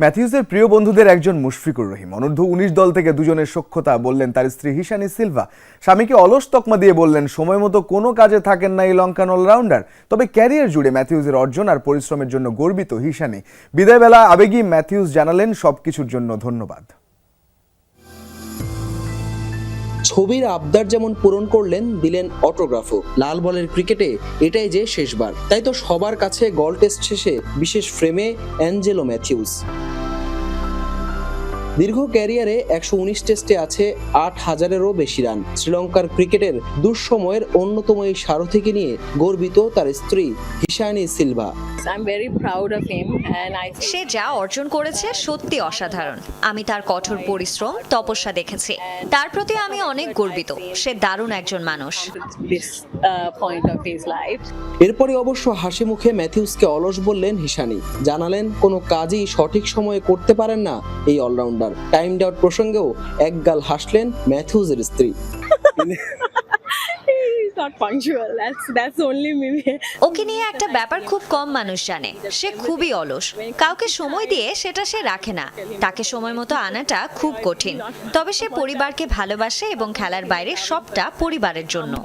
ম্যাথিউসের প্রিয় বন্ধুদের একজন মুশফিকুর রহিম। অনূর্ধ্ব উনিশ দল থেকে দুজনের সখ্যতা বললেন তার স্ত্রী হিশানি সিলভা। স্বামীকে অলস তকমা দিয়ে বললেন, সময় মতো কোনো কাজে থাকেন না এই লঙ্কান অলরাউন্ডার। তবে ক্যারিয়ার জুড়ে ম্যাথিউসের অর্জন আর পরিশ্রমের জন্য গর্বিত হিশানি। বিদায়বেলা আবেগী ম্যাথিউস জানালেন, সবকিছুর জন্য ধন্যবাদ। ছবির আবদার যেমন পূরণ করলেন, দিলেন অটোগ্রাফও। লাল বলের ক্রিকেটে এটাই যে শেষবার। তাই তো সবার কাছে গল টেস্ট শেষে বিশেষ ফ্রেমে অ্যাঞ্জেলো ম্যাথিউস। দীর্ঘ ক্যারিয়ারে একশো উনিশ টেস্টে আছে আট হাজারেরও বেশি রান। শ্রীলঙ্কার ক্রিকেটের দুঃসময়ের অন্যতম এই সারথিকে নিয়ে গর্বিত তার স্ত্রী হিশানি সিলভা। সে যা অর্জন করেছে সত্যি অসাধারণ। আমি তার কঠোর পরিশ্রম তপস্যা দেখেছি। তার প্রতি আমি অনেক গর্বিত। সে দারুণ একজন মানুষ। uh. এরপরে অবশ্য হাসি মুখে ম্যাথিউসকে অলস বললেন হিশানি। জানালেন কোনো কাজই সঠিক সময়ে করতে পারেন না এই অলরাউন্ডার। টাইম ডাউট প্রসঙ্গেও একগাল হাসলেন ম্যাথিউসের স্ত্রী। Not punctual. That's that's only me. ওকে নিয়ে একটা ব্যাপার খুব কম মানুষ জানে। সে খুবই অলস। কাউকে সময় দিয়ে সেটা সে রাখে না। তাকে সময় মতো আনাটা খুব কঠিন। তবে সে পরিবারকে ভালোবাসে এবং খেলার বাইরে সবটা পরিবারের জন্য.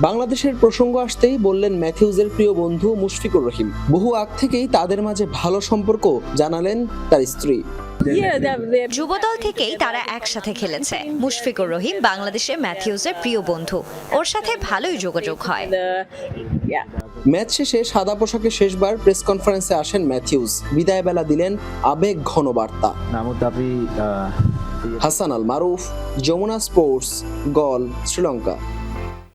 বাংলাদেশের প্রসঙ্গ আসতেই বললেন ম্যাথিউজের প্রিয় বন্ধু মুশফিকুর রহিম। বহু আগ থেকেই তাদের মাঝে ভালো সম্পর্ক জানালেন তার স্ত্রী। যুবদল থেকেই তারা একসাথে খেলেছে। মুশফিকুর রহিম বাংলাদেশের ম্যাথিউসের প্রিয় বন্ধু। ওর সাথে ভালোই যোগাযোগ হয়। ম্যাচ শেষে সাদা পোশাকে শেষবার প্রেস কনফারেন্সে আসেন ম্যাথিউস। বিদায় বেলা দিলেন আবেগ ঘন বার্তা। uh, Hasan Al Maruf Jamuna sports Galle Sri Lanka.